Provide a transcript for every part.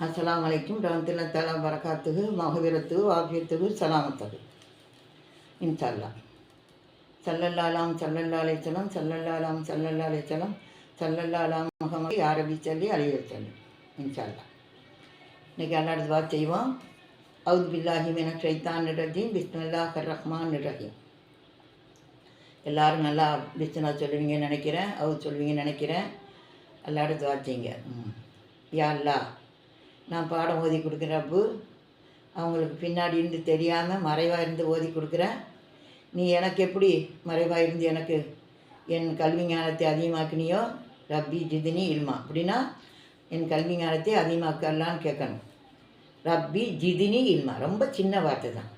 அஸ்லாம் அலைக்கும். ரஹமத்துல்லா தலா பரகாத்துகு மகவீரத்துக்கு வாபியத்துக்கு சலாமத்தகு இன்ஷல்லா சல்லல்லாலாம் சல்லல்லாலே சலம் சல்லல்லாலாம் சல்லல்லாலே சலம் சல்லல்லாலாம் முகமது அரபி சொல்லி அலைய சொல்லி இன்ஷல்லா இன்றைக்கி அல்லாடு துவா செய்வோம் அவுத் பில்லாஹி மின ஷைத்தான் ரஜீம். பிஸ்மில்லாஹ் ரஹ்மான் நிரஹீம் எல்லாரும் நல்லா பிஸ்னா சொல்லுவீங்கன்னு நினைக்கிறேன். அவுத் சொல்லுவீங்கன்னு நினைக்கிறேன். எல்லாரும் துவா செய்யுங்க. ம். யா அல்லா நான் பாடம் ஓதி கொடுக்குறப்பு அவங்களுக்கு பின்னாடி இருந்து தெரியாமல் மறைவாக இருந்து ஓதி கொடுக்குறேன் நீ எனக்கு எப்படி மறைவாக இருந்து எனக்கு என் கல்வி ஞானத்தை அதிகமாக்குனியோ? ரப்பி ஜிதினி இல்மா. அப்படின்னா என் கல்வி ஞானத்தை அதிகமாக்கலான்னு கேட்கணும். ரப்பி ஜிதினி இல்மா. ரொம்ப சின்ன வார்த்தை தான்.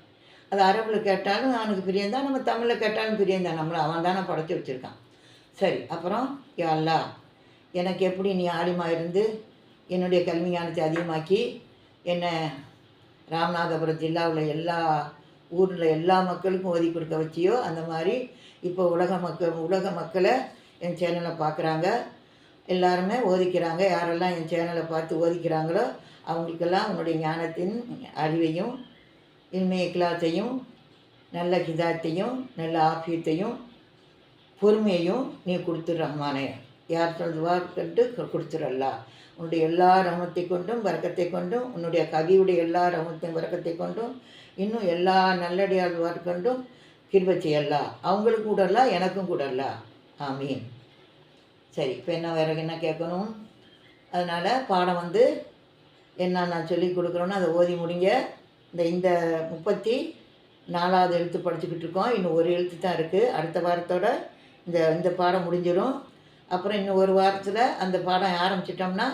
அது அரபில் கேட்டாலும் அவனுக்கு பிரியந்தான் நம்ம தமிழில் கேட்டாலும் பிரியந்தான் நம்மளை அவன் தானே படைச்சி வச்சுருக்கான். சரி அப்புறம் யா அல்லா எனக்கு எப்படி நீ ஆலிமா இருந்து என்னுடைய கல்வி ஞானத்தை அதிகமாக்கி என்னை ராமநாதபுரம் ஜில்லாவில் எல்லா ஊரில் எல்லா மக்களுக்கும் ஓதி கொடுக்க வச்சியோ அந்த மாதிரி இப்போ உலக மக்கள் உலக மக்களை என் சேனலை பார்க்குறாங்க எல்லாருமே ஓதிக்கிறாங்க யாரெல்லாம் என் சேனலை பார்த்து ஓதிக்கிறாங்களோ அவங்களுக்கெல்லாம் உன்னுடைய ஞானத்தின் அறிவையும் இன்மைய கிளாத்தையும் நல்ல கிதாத்தையும் நல்ல ஆஃபியத்தையும் பொறுமையையும் நீ கொடுத்துரு ரஹ்மானே. யார் சொல்லுவா கொடுத்துடலாம் உன்னுடைய எல்லா ரமத்தை கொண்டும் வரக்கத்தை கொண்டும் உன்னுடைய கவியுடைய எல்லா ரமத்தையும் வரக்கத்தை கொண்டும் இன்னும் எல்லா நல்லடியாழ்வார் கொண்டும் கிருப செய்யல்லா அவங்களுக்கும் கூடலாம் எனக்கும் கூடல்லா ஆமீன். சரி இப்போ என்ன வேற என்ன கேட்கணும்? அதனால் பாடம் வந்து என்ன நான் சொல்லி கொடுக்குறோன்னு அதை ஓதி முடிங்க. இந்த இந்த முப்பத்தி நாலாவது எழுத்து படிச்சுக்கிட்டு இருக்கோம். இன்னும் ஒரு எழுத்து தான் இருக்குது அடுத்த வாரத்தோட இந்த இந்த பாடம் முடிஞ்சிடும் அப்புறம் இன்னும் ஒரு வாரத்தில் அந்த பாடம் ஆரம்பிச்சிட்டோம்னா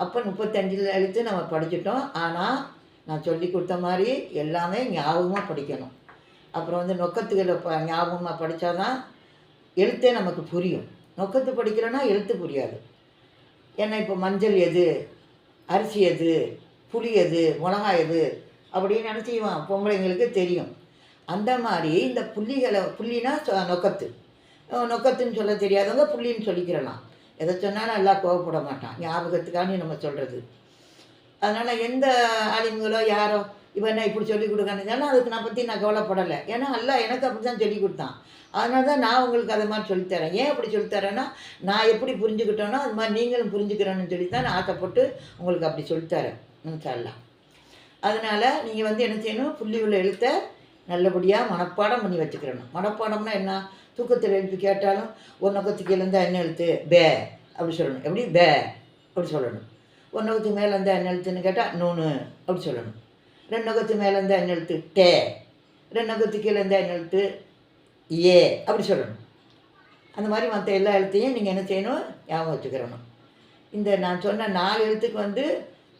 அப்போ முப்பத்தஞ்சில் எழுத்து நம்ம படிச்சிட்டோம். ஆனால் நான் சொல்லி கொடுத்த மாதிரி எல்லாமே ஞாபகமாக படிக்கணும். அப்புறம் வந்து நொக்கத்துகளை ப ஞாபகமாக படித்தா தான் எழுத்தே நமக்கு புரியும். நொக்கத்து படிக்கிறோன்னா எழுத்து புரியாது. ஏன்னா இப்போ மஞ்சள் எது? அரிசி எது? புளி எது? மிளகாய் எது? அப்படின்னு நினச்சிவான் பொம்பளைங்களுக்கு தெரியும். அந்த மாதிரி இந்த புள்ளிகளை புள்ளினா சொ- நொக்கத்து. நொக்கத்துன்னு சொல்ல தெரியாதவங்க புள்ளின்னு சொல்லிக்கிறலாம். எதை சொன்னாலும் எல்லாம் கோவப்பட மாட்டான். ஞாபகத்துக்காண்டி நம்ம சொல்கிறது அதனால் எந்த ஆலிம்களோ யாரோ இவன் என்ன இப்படி சொல்லிக் கொடுக்கணுன்னாலும் அதுக்கு நான் பற்றி நான் கவலைப்படலை. ஏன்னா எல்லாம் எனக்கு அப்படி தான் சொல்லி கொடுத்தான். அதனால தான் நான் உங்களுக்கு அதை மாதிரி சொல்லித்தரேன் ஏன் அப்படி சொல்லித்தரேன்னா நான் எப்படி புரிஞ்சுக்கிட்டேனோ அது மாதிரி நீங்களும் புரிஞ்சுக்கிறேன்னு சொல்லி தான் நான் ஆசைப்பட்டு உங்களுக்கு அப்படி சொல்லித்தரேன் இன்ஷால்லா அதனால் நீங்கள் வந்து என்ன செய்யணும்? புள்ளி உள்ள எழுத்தை நல்லபடியாக மனப்பாடம் பண்ணி வச்சுக்கிறணும். மனப்பாடம்னா என்ன? தூக்கத்தில் எழுப்பி கேட்டாலும் ஒரு நோக்கத்துக்கு கீழே இருந்தால் என்ன எழுத்து? பே. அப்படி சொல்லணும். எப்படி? பே. அப்படி சொல்லணும். ஒரு நோக்கத்துக்கு மேலே இருந்தால் என்ன எழுத்துன்னு கேட்டால் நூனு. அப்படி சொல்லணும். ரெண்டு நகத்து மேலே இருந்தால் என்ன எழுத்து? டே ரெண்டு நோக்கத்துக்கு கீழே இருந்தால் என்ன எழுத்து? ஏ. அப்படி சொல்லணும். அந்த மாதிரி மற்ற எல்லா எழுத்தையும் நீங்கள் என்ன செய்யணும்? ஞாபகம் வச்சுக்கிறணும். இந்த நான் சொன்ன நாலு எழுத்துக்கு வந்து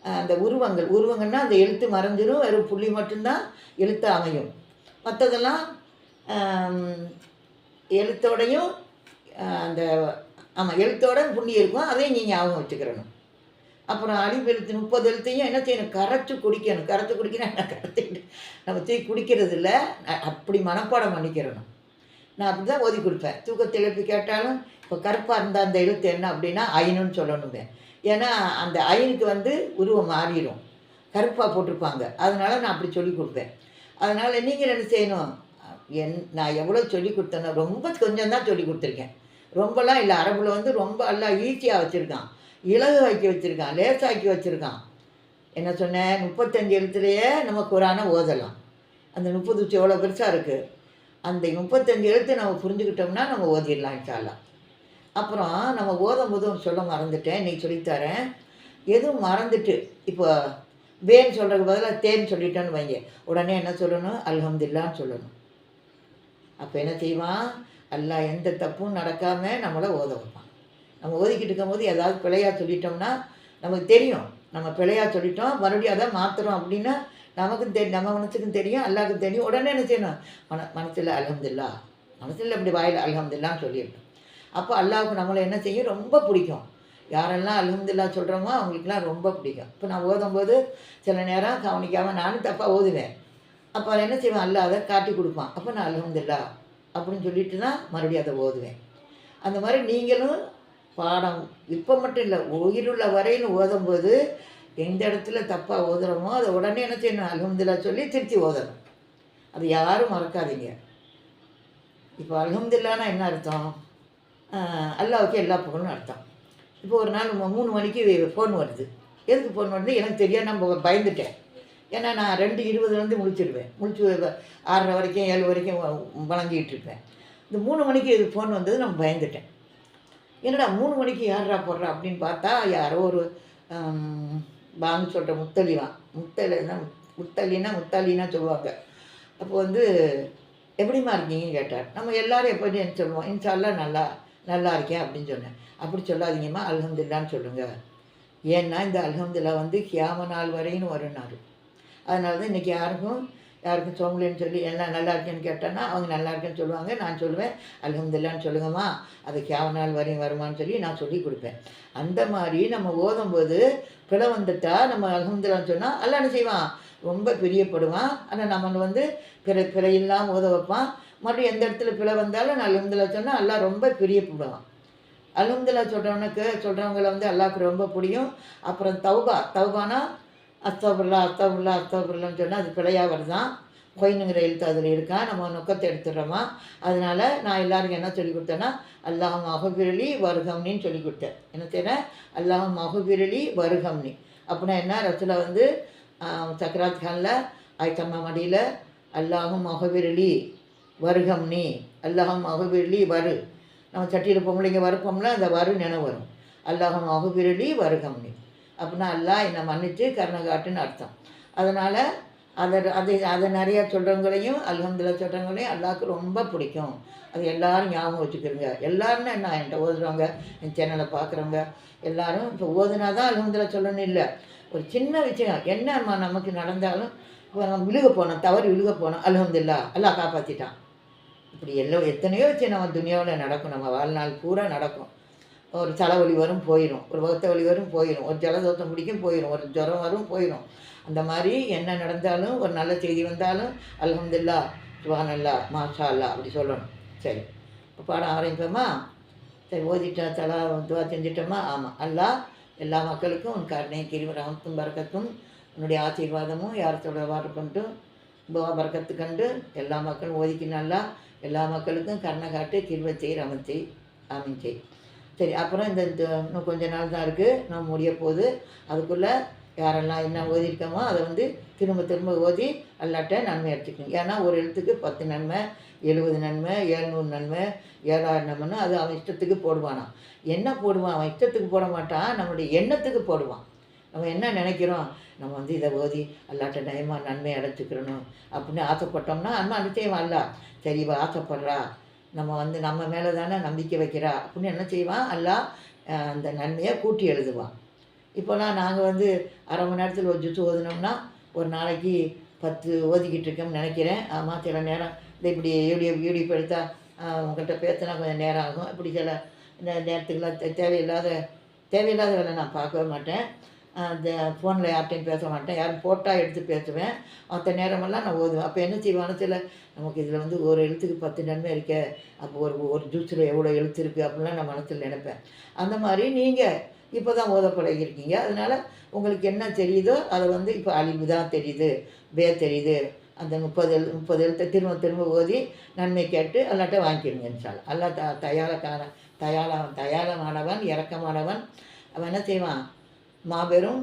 அந்த உருவங்கள் உருவங்கள்னா அந்த எழுத்து மறைஞ்சிரும். வெறும் புள்ளி மட்டும்தான் எழுத்து அமையும். மற்றதெல்லாம் எழுத்தோடையும் அந்த ஆமாம் எழுத்தோட புண்ணிய இருக்கும். அதையும் நீங்கள் ஞாபகம் வச்சுக்கிறணும். அப்புறம் அழிவு எழுத்து முப்பது எழுத்தையும் என்ன செய்யணும்? கரைச்சி குடிக்கணும். கரைச்சி குடிக்கணும் நான் கரைச்சிக்கிட்டு நம்ம தூக்கி குடிக்கிறது இல்லை. அப்படி மனப்பாடம் பண்ணிக்கிறணும். நான் அப்படி தான் ஓதி கொடுப்பேன். தூக்கத்தில் எழுப்பி கேட்டாலும் இப்போ கருப்பாக இருந்தால் அந்த எழுத்து என்ன அப்படின்னா ஐனுன்னு சொல்லணுங்க ஏன்னா அந்த ஐனுக்கு வந்து உருவம் மாறிடும் கருப்பாக போட்டிருப்பாங்க. அதனால் நான் அப்படி சொல்லி கொடுப்பேன். அதனால் நீங்கள் என்ன செய்யணும்? என் நான் எவ்வளோ சொல்லி கொடுத்தேனோ ரொம்ப கொஞ்சம் தான் சொல்லி கொடுத்துருக்கேன். ரொம்பலாம் இல்லை. அரபில் வந்து ரொம்ப எல்லாம் ஈஸியாக வச்சுருக்கான். இலகுவாக்கி வச்சுருக்கான். லேசாக்கி வச்சுருக்கான். என்ன சொன்னேன் முப்பத்தஞ்சு எழுத்துலையே நம்ம குரானை ஓதலாம். அந்த முப்பது உச்சி எவ்வளோ பெருசாக இருக்குது அந்த முப்பத்தஞ்சு எழுத்து நம்ம புரிஞ்சுக்கிட்டோம்னா நம்ம ஓதிடலாம் இன்ஷால்லா அப்புறம் நம்ம ஓதும் போதும் சொல்ல மறந்துட்டேன். இன்றைக்கி சொல்லித்தரேன் எதுவும் மறந்துட்டு இப்போ வேன்னு சொல்கிறதுக்கு பதிலாக தேன் சொல்லிட்டேன்னு வைங்க. உடனே என்ன சொல்லணும்? அல்ஹம்துல்லான்னு சொல்லணும். அப்போ என்ன செய்வான் எல்லாம் எந்த தப்பும் நடக்காமல் நம்மளை ஓத வைப்பான். நம்ம ஓதிக்கிட்டு இருக்கும்போது ஏதாவது பிழையாக சொல்லிட்டோம்னா நமக்கு தெரியும். நம்ம பிழையாக சொல்லிட்டோம். மறுபடியும் அதை மாற்றுறோம் அப்படின்னா நமக்கும் தெரியும் நம்ம மனசுக்கும் தெரியும் எல்லாருக்கும் தெரியும். உடனே என்ன செய்யணும்? மன மனசில் அலமதுல்லா மனசில் அப்படி வாயில் அலமதுல்லான்னு சொல்லிடணும். அப்போ அல்லாவுக்கு நம்மளை என்ன செய்யும்? ரொம்ப பிடிக்கும். யாரெல்லாம் அலமதுல்லா சொல்கிறோமோ அவங்களுக்குலாம் ரொம்ப பிடிக்கும். இப்போ நான் ஓதும்போது சில நேரம் கவனிக்காமல் நானும் தப்பாக ஓதுவேன். அப்போ அதை என்ன செய்வேன்? அல்லாஹ் அதை காட்டி கொடுப்பான். அப்போ நான் அலமதுல்லா அப்படின்னு சொல்லிட்டு தான் மறுபடியும் அதை ஓதுவேன். அந்த மாதிரி நீங்களும் பாடம் இப்போ மட்டும் இல்லை உயிருள்ள வரையிலும் ஓதும்போது எந்த இடத்துல தப்பாக ஓதுறோமோ அதை உடனே என்ன செய்யணும்? அலமதுல்லா சொல்லி திருத்தி ஓதணும். அது யாரும் மறக்காதீங்க. இப்போ அல்ஹம்துலில்லானா என்ன அர்த்தம்? அல்லாவுக்கு எல்லா புகழும் அர்த்தம். இப்போ ஒரு நாள் மூணு மணிக்கு ஃபோன் வருது. எதுக்கு ஃபோன் வருது? எனக்கு தெரியாது நான் பயந்துட்டேன். ஏன்னா நான் ரெண்டு இருபதுலேருந்து முடிச்சிடுவேன் முழிச்சு ஆறரை வரைக்கும் ஏழு வரைக்கும் வழங்கிட்டு இருப்பேன். இந்த மூணு மணிக்கு இது ஃபோன் வந்தது நான் பயந்துட்டேன். என்னடா மூணு மணிக்கு யாரா போடுறா அப்படின்னு பார்த்தா யாரோ ஒரு வாங்க சொல்கிற முத்தலிவான் முத்தலினா முத்தலினா முத்தாலினா சொல்லுவாங்க. அப்போ வந்து எப்படிம்மா இருக்கீங்கன்னு கேட்டார். நம்ம எல்லோரும் எப்படி சொல்லுவோம் இன்ஷால்லா நல்லா நல்லா இருக்கேன் அப்படின்னு சொன்னேன். அப்படி சொல்லாதீங்கம்மா அலகம்துல்லான்னு சொல்லுங்கள் ஏன்னா இந்த அலகம்துல்லா வந்து கியாம நாள் வரைன்னு வரும்னாரு அதனால தான் இன்றைக்கி யாருக்கும் யாருக்கும் சோம்பலேன்னு சொல்லி எல்லாம் நல்லா இருக்கேன்னு கேட்டேன்னா அவங்க நல்லா இருக்கேன்னு சொல்லுவாங்க. நான் சொல்லுவேன் அல்ஹம்துலில்லான்னு சொல்லுங்கம்மா. அது கியாம நாள் வரையும் வருமான்னு சொல்லி நான் சொல்லி கொடுப்பேன். அந்த மாதிரி நம்ம ஓதும்போது பிழை வந்துட்டா நம்ம அல்ஹம்துலில்லான்னு சொன்னால் அல்ல என்ன செய்வான்? ரொம்ப பிரியப்படுவான். ஆனால் நம்ம வந்து பிற பிழை இல்லாமல் ஓத வைப்பான். மறுபடியும் எந்த இடத்துல பிழை வந்தாலும் நான் அல்ஹம்துலில்லா சொன்னால் எல்லாம் ரொம்ப பிரியப்படுவான். அல்ஹம்துலில்லா சொல்கிறவனுக்கு சொல்கிறவங்கள வந்து அல்லாவுக்கு ரொம்ப பிடிக்கும். அப்புறம் தௌபா தௌபானா அஸ்தபுல்லா அஸ்தபுல்லா அஸ்தபுல்லான்னு சொன்னால் அது பிழையாக வருதான் கொயினுங்கிற எழுத்து அதில் இருக்கா? நம்ம நுக்கத்தை எடுத்துடுறோமா? அதனால நான் எல்லாருக்கும் என்ன சொல்லி கொடுத்தேன்னா அல்லாஹ் மகபிரலி வருகம்னின்னு சொல்லி கொடுத்தேன். என்ன செய்கிறேன் அல்லாஹ் மகபிரலி வருகம்னி அப்படின்னா என்ன? ரசுலா வந்து சக்கராத் கானில் ஆயத்தம்மா மடியில் அல்லாஹும் மகபிரலி வருகம்னி அல்லாஹும் மகபிரலி வரு நம்ம சட்டியில் பொம்பளைங்க வறுப்போம்ல அந்த வரு நினைவு வரும். அல்லாஹும் மகபிரலி வருகம்னி அப்படின்னா அல்லாஹ் என்னை மன்னிச்சு கருணை காட்டுன்னு அர்த்தம். அதனால் அதை அதை அதை நிறையா சொல்கிறவங்களையும் அல்ஹம்துலில்லா சொல்கிறவங்களையும் அல்லாஹ்க்கு ரொம்ப பிடிக்கும். அது எல்லோரும் ஞாபகம் வச்சுக்கிறோங்க எல்லாருமே என்ன என்கிட்ட ஓதுறவங்க என் சேனலை பார்க்குறவங்க எல்லாரும் இப்போ ஓதுனா தான் அல்ஹம்துலில்லா சொல்லணும்னு இல்லை. ஒரு சின்ன விஷயம். என்னம்மா நமக்கு நடந்தாலும் இப்போ நம்ம விழுக போனோம் தவறி விழுக போனோம் அல்ஹம்துலில்லா அல்லாஹ் காப்பாற்றிட்டான் இப்படி எல்லாம் எத்தனையோ விஷயம் நம்ம துனியாவில் நடக்கும். நம்ம வாழ்நாள் பூரா நடக்கும். ஒரு தலைவலி வரும் போயிடும் ஒரு வகுத்த வலி வரும் போயிடும் ஒரு ஜலதோஷம் பிடிக்கும் போயிடும் ஒரு ஜுரம் வரும் போயிடும் அந்த மாதிரி என்ன நடந்தாலும் ஒரு நல்ல செய்தி வந்தாலும் அலமதுல்லா சுபானல்லா மாஷா அல்லா அப்படி சொல்லணும். சரி. இப்போ பாடம் ஆரம்பிப்போமா? சரி ஓதிட்டா தலா துவா செஞ்சிட்டோமா? ஆமாம் அல்லா எல்லா மக்களுக்கும் உன் கருணையும் கிரிவு ரகத்தும் பறக்கத்தும் உன்னுடைய ஆசீர்வாதமும் யாரத்தோட வார கொண்டும் துவா பறக்கத்து கண்டு எல்லா மக்களும் ஓதிக்கணும் அல்லா எல்லா மக்களுக்கும் கருணை காட்டு கிருவை செய் ரமன் செய். செய் சரி அப்புறம் இந்த இன்னும் கொஞ்ச நாள் தான் இருக்குது நம்ம முடிய போகுது. அதுக்குள்ளே யாரெல்லாம் என்ன ஓதிருக்கோமோ அதை வந்து திரும்ப திரும்ப ஓதி அல்லாட்ட நன்மை எடுத்துக்கணும். ஏன்னா ஒரு எழுத்துக்கு பத்து நன்மை எழுபது நன்மை ஏழ்நூறு நன்மை ஏழாயிரம் நன்மைன்னு அது அவன் இஷ்டத்துக்கு போடுவானாம் என்ன போடுவான்? அவன் இஷ்டத்துக்கு போட மாட்டான். நம்மளுடைய எண்ணத்துக்கு போடுவான். நம்ம என்ன நினைக்கிறோம்? நம்ம வந்து இதை ஓதி அல்லாட்ட நயமாக நன்மை அடைச்சிக்கிறணும் அப்படின்னு ஆசைப்பட்டோம்னா அம்மா அனுச்சயம் அல்ல. சரி இவ ஆசைப்படுறா. நம்ம வந்து நம்ம மேலே தானே நம்பிக்கை வைக்கிறா அப்படின்னு என்ன செய்வான்? எல்லாம் அந்த நன்மையை கூட்டி எழுதுவான். இப்போலாம் நாங்கள் வந்து அரை மணி நேரத்தில் ஒரு ஜூஸ் ஓதுனோம்னா ஒரு நாளைக்கு பத்து ஓதிக்கிட்டு இருக்கோம்னு நினைக்கிறேன். ஆமாம் சில நேரம். இந்த இப்படி வீடியோ வீடியோ எடுத்தால் உங்கள்கிட்ட பேசினா கொஞ்சம் நேரம் ஆகும். இப்படி சில இந்த நேரத்துக்குலாம் தே- தேவையில்லாத தேவையில்லாத வேலை நான் பார்க்கவே மாட்டேன். அந்த ஃபோனில் யார்கிட்டையும் பேச மாட்டேன். யாரும் போட்டால் எடுத்து பேசுவேன். மற்ற நேரமெல்லாம் நான் ஓதுவேன். அப்போ என்ன செய்வானு சில நமக்கு இதில் வந்து ஒரு எழுத்துக்கு பத்து நன்மை இருக்க. அப்போ ஒரு ஒரு ஜூஸில் எவ்வளோ எழுத்து இருக்குது அப்படிலாம் நான் மனசில் நினைப்பேன். அந்த மாதிரி நீங்கள் இப்போ தான் ஓத பழகிருக்கீங்க அதனால் உங்களுக்கு என்ன தெரியுதோ அதை வந்து இப்போ அழிவு தான் தெரியுது. பே தெரியுது. அந்த முப்பது எழு முப்பது எழுத்தை திரும்ப திரும்ப ஓதி நன்மை கேட்டு எல்லாட்ட வாங்கிடுங்க இன்ஷால்லா அல்லா த தயாரக்கான தயார தயாரமானவன் இறக்கமானவன் அவன் என்ன செய்வான்? மாபெரும்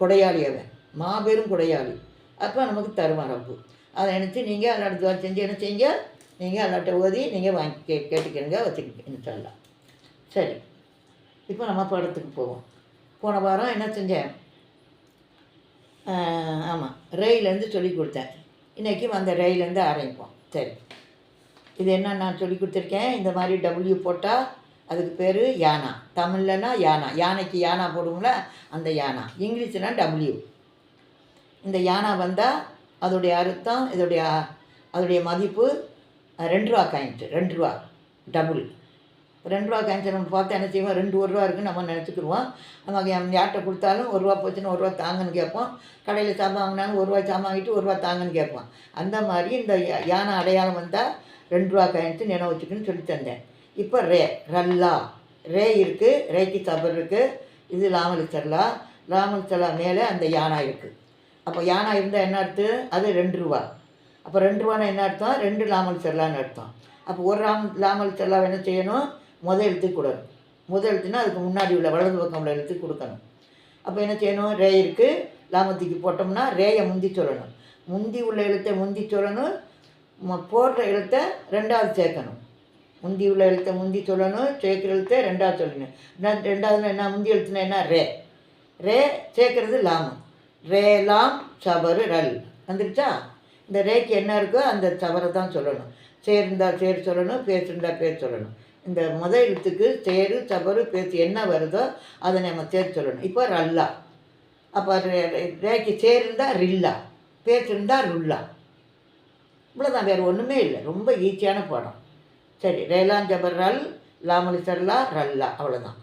கொடையாளி அவன். மாபெரும் கொடையாளி. அப்போ நமக்கு தருவான் ரப்பு. அதை நினச்சி நீங்கள் அல்லாட்ட துவா செஞ்சு என்ன செய்யுங்க? நீங்கள் அல்லாட்ட ஓதி நீங்கள் வாங்கி கே கேட்டுக்கிறங்க வச்சுக்கிட்டு சொல்லலாம் சரி. இப்போ நம்ம படத்துக்கு போவோம். போன வாரம் என்ன செஞ்சேன்? ஆமாம் ரயிலேருந்து சொல்லி கொடுத்தேன். இன்றைக்கி அந்த ரயிலேருந்து ஆரம்பிப்போம். சரி. இது என்ன நான் சொல்லி கொடுத்துருக்கேன். இந்த மாதிரி டபுள்யூ போட்டால் அதுக்கு பேர் யானா. தமிழ்லனா யானா. யானைக்கு யானா போடுவோம்ல அந்த யானா. இங்கிலீஷ்னா டபிள்யூ இந்த யானா வந்தால் அதோடைய அர்த்தம் இதோடைய அதோடைய மதிப்பு ரெண்டு ரூபா காயின்ட்டு ரெண்டு ரூபா டபுள் ரெண்டு ரூபா காயின்ட்டு நம்ம பார்த்தா என்ன செய்வோம்? ரெண்டு ஒரு ரூபா இருக்குன்னு நம்ம நினச்சிக்கிடுவோம் நம்ம யார்கிட்ட கொடுத்தாலும் ஒரு ரூபா போச்சுன்னு ஒரு ரூபா தாங்கன்னு கேட்போம். கடையில் சாமான் வாங்கினாலும் ஒரு ரூபா சாமான் வாங்கிட்டு ஒரு ரூபா தாங்கன்னு கேட்போம். அந்த மாதிரி இந்த யா- யானை அடையாளம் வந்தால் ரெண்டு ரூபா காயின்ட்டு நினைவு வச்சுக்குன்னு சொல்லி தந்தேன். இப்போ ரே ரல்லா. ரே இருக்குது ரேக்கு சபர் இருக்குது இது லாமல் சர்லா மேலே அந்த யானா இருக்குது அப்போ யானா இருந்தால் என்ன அர்த்தம்? அது ரெண்டு ரூபா. அப்போ ரெண்டு ரூபானா என்ன அர்த்தம்? ரெண்டு லாமல் செல்லான்னு அர்த்தம். அப்போ ஒரு ராம் லாமல் செல்லா என்ன செய்யணும்? முதல் எழுத்து கொடுக்கணும். முதல் எழுத்துனா அதுக்கு முன்னாடி உள்ள வலது பக்கம் உள்ள எழுத்து கொடுக்கணும். அப்போ என்ன செய்யணும்? ரே இருக்குது லாமத்துக்கு போட்டோம்னா ரேயை முந்தி சொல்லணும். முந்தி உள்ள எழுத்தை முந்தி சொல்லணும். போடுற எழுத்தை ரெண்டாவது சேர்க்கணும். முந்தி உள்ள எழுத்தை முந்தி சொல்லணும் சேர்க்குற எழுத்தை ரெண்டாவது சொல்லணும். ரெண்டாவது என்ன? முந்தி எழுத்துனா என்ன? ரே. ரே சேர்க்கறது லாமம் ரே லாம் சபரு ரல். வந்துருச்சா? இந்த ரேக்கு என்ன இருக்கோ அந்த சபரை தான் சொல்லணும். சேர்ந்தா சேர் சொல்லணும் பேசுண்டா பேர் சொல்லணும். இந்த முதல் எழுத்துக்கு சேரு சபரு பேசு என்ன வருதோ அதை நம்ம சேர்த்து சொல்லணும். இப்போ ரல்லா. அப்போ ரே- ரேக்கு சேர் இருந்தால் ரில்லா பேர் ருல்லா. இவ்வளோதான் வேறு ஒன்றுமே இல்லை. ரொம்ப ஈஸியான படம். சரி ரேலான் ஜபர் ரல் லாமலி சர்லா ரல்லா அவ்வளோதான்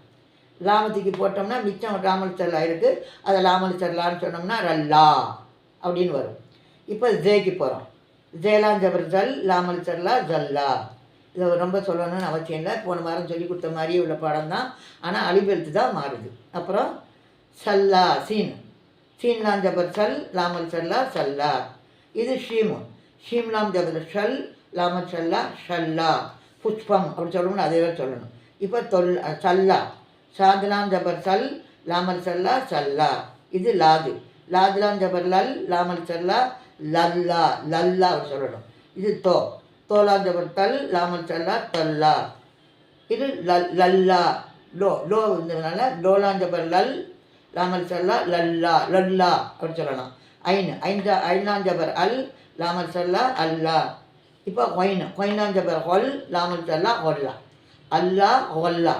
லாமத்துக்கு போட்டோம்னா மிச்சம் ராமல் சர்லா இருக்குது அதை லாமலி சர்லான்னு சொன்னோம்னா ரல்லா அப்படின்னு வரும். இப்போ ஜேக்கு போகிறோம் ஜேலான் ஜபர் ஜல் லாமல் சர்லா ஜல்லா இதை ரொம்ப சொல்லணும்னு அவசியம் இல்லை. போன வாரம் சொல்லி கொடுத்த மாதிரியே உள்ள பாடம் தான். ஆனால் அழிவெழுத்து தான் மாறுது. அப்புறம் சல்லா சீன். சீன்லாம் ஜபர் சல் லாமல் சல்லா சல்லா. இது ஷீமு. ஷீம்லாம் ஜபர் ஷல் லாமல் சல்லா. ஷல்லா புஷ்பம் அப்படி சொல்லணும்னு அதே தான் சொல்லணும். இப்போ தொல் சல்லா. சாதுலாம் ஜபர் சல் லாமல் சல்லா சல்லா. இது லாது லாதுலாம் ஜபர் லல் லாமல் சல்லா லல்லா. லல்லா அப்படி சொல்லணும். இது தோ. தோலாம் ஜபர் தல் லாமல் சல்லா தல்லா. இது லல் லல்லா. லோ லோ இருந்ததுனால லோலாஞ்சபர் லல் லாமல் சல்லா லல்லா. லல்லா அப்படி சொல்லலாம் ஐன் ஐந்தா ஐநாஞ்சபர் அல் லாமல் சல்லா அல்லா. இப்போ கொயின் கொயினாஞ்சபர் ஹொல் லாமல் சல்லா ஹொல்லா. அல்லா ஹொல்லா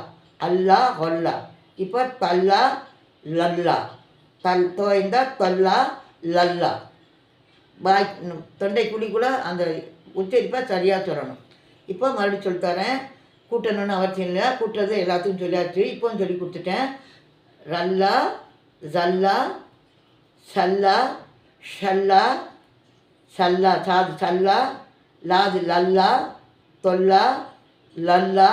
அல்லா ஹொல்லா. இப்போ தல்லா லல்லா. தல் தோய்ந்தா பல்லா லல்லா. பாய் தொண்டை குழிக்குள்ளே அந்த உச்சரிப்பாக சரியாக சொல்லணும். இப்போ மறுபடியும் சொல்லித் தரேன். கூட்டணும்னு அவசியம் இல்லை கூட்டுறது எல்லாத்துக்கும் சொல்லியாச்சு. இப்போவும் சொல்லி கொடுத்துட்டேன். ரல்லா ஜல்லா சல்லா ஷல்லா சல்லா சாது சல்லா லாது லல்லா தொல்லா லல்லா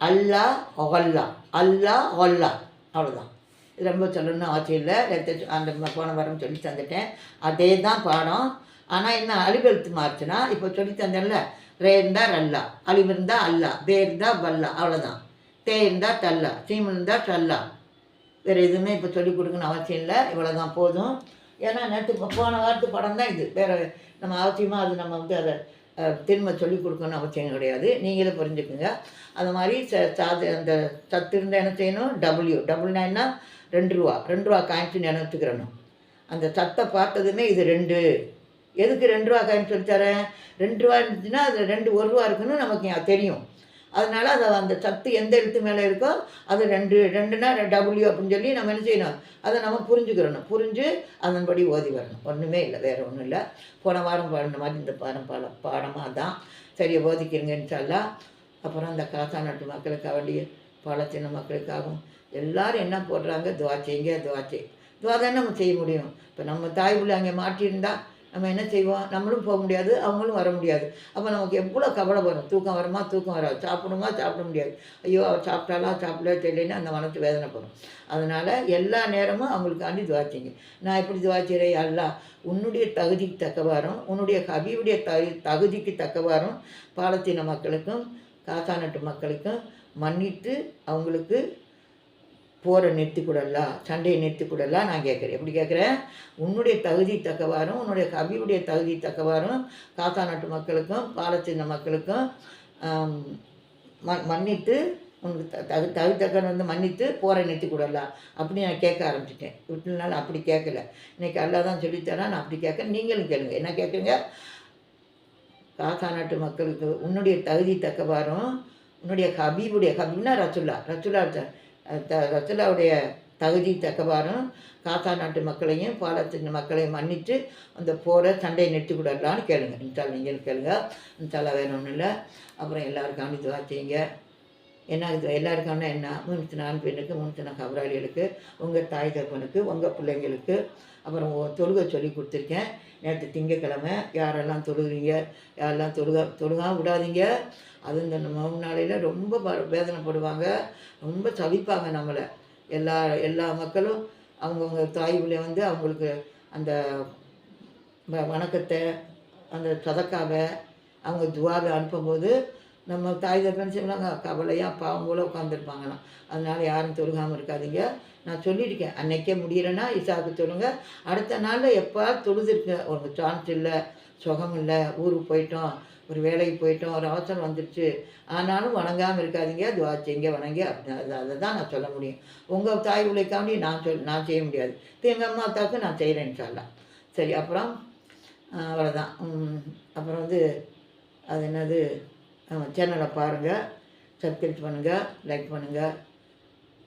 அல்லா ஒகல்லா. அல்லா ஒல்லா. அவ்வளோதான் ரொம்ப சொல்லணும்னு அவசியம் இல்லை. நேத்து அந்த போன வாரம் சொல்லி தந்துட்டேன். அதே தான் பாடம். ஆனால் என்ன அழிவெழுத்து மாறுச்சுன்னா இப்போ சொல்லி தந்தேன்ல ரே இருந்தால் ரல்லா அழிவு இருந்தால் அல்லா பே இருந்தால் வல்லா அவ்வளோதான் தே இருந்தால் தல்லா சீம் இருந்தால் டல்லா வேறு எதுவுமே இப்போ சொல்லிக் கொடுக்கணும்னு அவசியம் இல்லை. இவ்வளோ தான் போதும். ஏன்னா நேற்று போன வாரத்து படம் தான் இது. வேறு நம்ம அவசியமாக அது நம்ம வந்து அதை திரும்ப சொல்லிக் கொடுக்கணும்னு அவசியம் கிடையாது. நீங்களே புரிஞ்சுக்குங்க. அது மாதிரி ச சாது அந்த சத்து இருந்தால் என்ன செய்யணும் டபுள்யூ டபுள் நைன்னா ரெண்டு ரூபா. ரெண்டு ரூபா காயின்ஸ் நினைத்துக்கிறணும் அந்த சத்தை பார்த்ததுமே இது ரெண்டு. எதுக்கு ரெண்டு ரூபா காயின் சொல்லி தரேன்? ரெண்டு ரூபா இருந்துச்சுன்னா அது ரெண்டு ஒரு ரூபா இருக்குன்னு நமக்கு தெரியும். அதனால் அதை அந்த சத்து எந்த எழுத்து மேலே இருக்கோ அது ரெண்டு ரெண்டுனா டபுள்யூ அப்படின்னு சொல்லி நம்ம என்ன செய்யணும்? அதை நம்ம புரிஞ்சுக்கிறணும். புரிஞ்சு அதன்படி ஓதி வரணும். ஒன்றுமே இல்லை. வேறு ஒன்றும் இல்லை. போன வாரம் பாடின மாதிரி இந்த பாடம் பாட பாடமாக தான். சரியை போதிக்கிறீங்கன்னு சொல்லலாம் அப்புறம் அந்த காசா நாட்டு மக்களுக்காக வேண்டிய பாலத்தின மக்களுக்காகவும் எல்லாரும் என்ன போடுறாங்க? துவா செய்யுங்க துவா செய். துவா தான் நம்ம செய்ய முடியும். இப்போ நம்ம தாய் பிள்ளை அங்கே மாட்டியிருந்தால் நம்ம என்ன செய்வோம்? நம்மளும் போக முடியாது அவங்களும் வர முடியாது. அப்போ நமக்கு எவ்வளோ கவலை வரும்? தூக்கம் வருமா? தூக்கம் வராது. சாப்பிடுமா? சாப்பிட முடியாது. ஐயோ அவள் சாப்பிட்டாலா சாப்பிடல தெரியலன்னு அந்த மனசு போகும் அதனால் எல்லா நேரமும் அவங்களுக்காண்டி துவாச்சிங்க. நான் எப்படி துவாச்சிறேன் அல்லா உன்னுடைய தகுதிக்கு தக்கவாறும் உன்னுடைய கவியுடைய தகு தகுதிக்கு தக்கவாறும் பாலத்தீன மக்களுக்கும் காசாநாட்டு மக்களுக்கும் மன்னித்து அவங்களுக்கு போரை நிறுத்தி கூடலாம் சண்டையை நிறுத்தி கூடலாம் நான் கேட்குறேன். எப்படி கேட்குறேன்? உன்னுடைய தகுதி தக்கவாறும் உன்னுடைய கவியுடைய தகுதி தக்கவாறும் காக்கா நாட்டு மக்களுக்கும் பாலச்சின்ன மக்களுக்கும் ம மன்னித்து உனக்கு த தகு தகு வந்து மன்னித்து போரை நிறுத்தி கூடலாம் அப்படி நான் கேட்க ஆரம்பிச்சிட்டேன். விட்டுனால அப்படி கேட்கல. இன்னைக்கு அல்லா தான் சொல்லித்தரேன் நான் அப்படி கேட்க நீங்களும் கேளுங்க. என்ன கேட்குங்க காக்கா நாட்டு மக்களுக்கு உன்னுடைய தகுதி தக்கவாறும் உன்னுடைய ஹபீபுடைய ஹபீப்னா ரசுல்லா ரசுல்லா ரசுலாவுடைய தகுதி தக்கவாறும் காத்தா நாட்டு மக்களையும் பாலத்தின் மக்களையும் மன்னித்து அந்த போரை சண்டையை நிறுத்தி விடலான்னு கேளுங்க. இன்சால் நீங்கள் கேளுங்க? இன்சாலா வேணும்னு ஒன்றும் இல்லை. அப்புறம் எல்லாருக்காண்டி இதுவாக செய்யுங்க என்ன இது? எல்லாருக்கான என்ன? மூணு நாலு பெண்ணுக்கு மூணு நாலு கபராளிகளுக்கு உங்கள் தாய் தகப்பனுக்கு உங்கள் பிள்ளைங்களுக்கு. அப்புறம் தொழுகை சொல்லி கொடுத்துருக்கேன். நேற்று திங்கக்கிழமை யாரெல்லாம் தொழுகிறீங்க? யாரெல்லாம் தொழுக தொழுகாமல் விடாதீங்க. அது இந்த மௌன நாளையில் ரொம்ப ப- வேதனைப்படுவாங்க. ரொம்ப சவிப்பாங்க நம்மளை. எல்லா எல்லா மக்களும் அவங்கவுங்க தாய்வுல வந்து அவங்களுக்கு அந்த வணக்கத்தை அந்த சதக்காவை அவங்க துவாவை அனுப்பும்போது நம்ம தாய் தப்பன்னு சொன்னாங்க கவலையாக பாவம் போல் உட்காந்துருப்பாங்களாம் அதனால் யாரும் தொழுகாமல் இருக்காதீங்க. நான் சொல்லியிருக்கேன். அன்னைக்கே முடியலைன்னா இசாவுக்கு சொல்லுங்கள் அடுத்த நாளில் எப்போ தொழுதுருக்கு ஒரு சான்ஸ் இல்லை சுகம் இல்லை ஊருக்கு போயிட்டோம். ஒரு வேலைக்கு போயிட்டோம் ஒரு அவசரம் வந்துடுச்சு ஆனாலும் வணங்காமல் இருக்காதீங்க துவா செய்யுங்க வணங்கி அப்படின்னு அதை தான் நான் சொல்ல முடியும். உங்கள் தாய் உழைக்காமடி நான் சொல் நான் செய்ய முடியாது. இப்போ எங்கள் அம்மா அத்தாவுக்கு நான் செய்கிறேன் சொல்லலாம். சரி அப்புறம்? அவ்வளோதான் அப்புறம் வந்து அது என்னது? சேனலை பாருங்கள் சப்ஸ்கிரைப் பண்ணுங்கள் லைக் பண்ணுங்கள்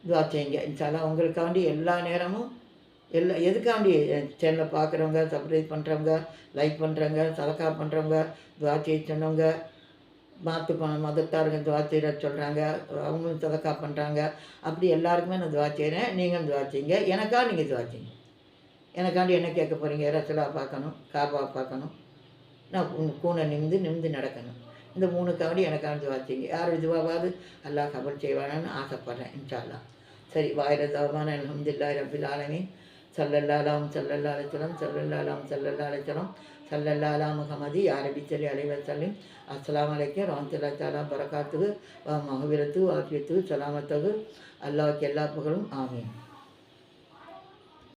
துவா செய்யுங்க. இன்ஷால்லாம் உங்களுக்காண்டி எல்லா நேரமும் எல்லா எதுக்காண்டி சேனலை பார்க்குறவங்க சப்ஸ்கிரைப் பண்ணுறவங்க லைக் பண்ணுறவங்க சலக்கா பண்ணுறவங்க துவா செய்ய சொன்னவங்க மாற்று ப மதத்தாருங்க துவா செய்கிற சொல்கிறாங்க அவங்களும் சதக்கா பண்ணுறாங்க அப்படி எல்லாருக்குமே நான் துவா செய்கிறேன் நீங்களும் துவா செய்யுங்க நீங்கள் துவா செய்யுங்க எனக்காண்டி என்ன கேட்க போகிறீங்க ரசலா பார்க்கணும் காபா பார்க்கணும் நான் கூனை நிமிந்து நிமிந்து நடக்கணும். இந்த மூணு எனக்காண்டி துவா செய்யுங்க யார் இதுவாவது? அல்லாஹ் கபல் செய்வானான்னு ஆசைப்பட்றேன் இன்ஷால்லாம் சரி வாயிரதாவான அலமதுல்லாஹி ரபில் ஆலமின். சல்லல்லாலாம் சல்லல்லாலச்சலம் சல்லல்லாலாம் சல்லல்லா அலைச்சலம் முகமதி யாரபி சலி அலைவசலிம் அஸ்ஸலாமு அலைக்கும் ரஹமத்துல்லா தாலா பரகாத்துகு வா மகவிரத்து வாக்கியத்து சலாமத்தகு அல்லாவுக்கு எல்லா புகழும் ஆமீன்.